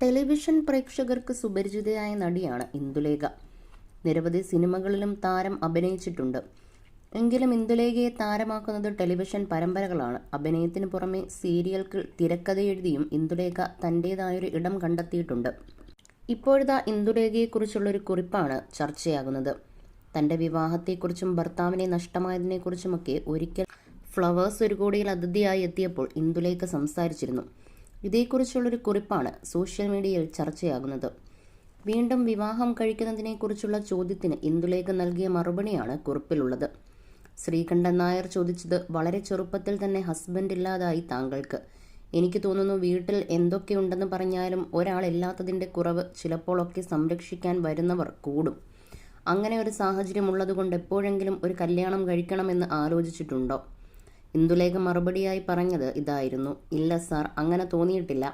Television പ്രേക്ഷകർക്ക് സുപരിചിതയായ നടിയാണ് ഇന്ദുലേഖ. നിരവധി സിനിമകളിലും താരം അഭിനയിച്ചിട്ടുണ്ട്. എങ്കിലും ഇന്ദുലേഖയെ താരമാക്കുന്നത് ടെലിവിഷൻ പരമ്പരകളാണ്. അഭിനയത്തിന് പുറമെ സീരിയൽക്ക് തിരക്കഥയെഴുതിയും ഇന്ദുലേഖ തന്റേതായൊരു ഇടം കണ്ടെത്തിയിട്ടുണ്ട്. ഇപ്പോഴത്തെ ഇന്ദുലേഖയെക്കുറിച്ചുള്ളൊരു കുറിപ്പാണ് ചർച്ചയാകുന്നത്. തന്റെ വിവാഹത്തെക്കുറിച്ചും ഭർത്താവിനെ നഷ്ടമായതിനെക്കുറിച്ചുമൊക്കെ ഒരിക്കൽ ഫ്ലവേഴ്സ് ഒരു കോടിയിൽ അതിഥിയായി എത്തിയപ്പോൾ ഇന്ദുലേഖ സംസാരിച്ചിരുന്നു. ഇതേക്കുറിച്ചുള്ളൊരു കുറിപ്പാണ് സോഷ്യൽ മീഡിയയിൽ ചർച്ചയാകുന്നത്. വീണ്ടും വിവാഹം കഴിക്കുന്നതിനെക്കുറിച്ചുള്ള ചോദ്യത്തിന് ഇന്ദുലേഖ നൽകിയ മറുപടിയാണ് കുറിപ്പിലുള്ളത്. ശ്രീകണ്ഠൻ നായർ ചോദിച്ചത് വളരെ ചെറുപ്പത്തിൽ തന്നെ ഹസ്ബൻഡ് ഇല്ലാതായി താങ്കൾക്ക്. എനിക്ക് തോന്നുന്നു വീട്ടിൽ എന്തൊക്കെയുണ്ടെന്ന് പറഞ്ഞാലും ഒരാളില്ലാത്തതിന്റെ കുറവ് ചിലപ്പോഴൊക്കെ സംരക്ഷിക്കാൻ വരുന്നവർ കൂടും. അങ്ങനെ ഒരു സാഹചര്യം ഉള്ളതുകൊണ്ട് എപ്പോഴെങ്കിലും ഒരു കല്യാണം കഴിക്കണമെന്ന് ആലോചിച്ചിട്ടുണ്ടോ? ഇന്ദുലേഖ മറുപടിയായി പറഞ്ഞത് ഇതായിരുന്നു. ഇല്ല സാർ അങ്ങനെ തോന്നിയിട്ടില്ല.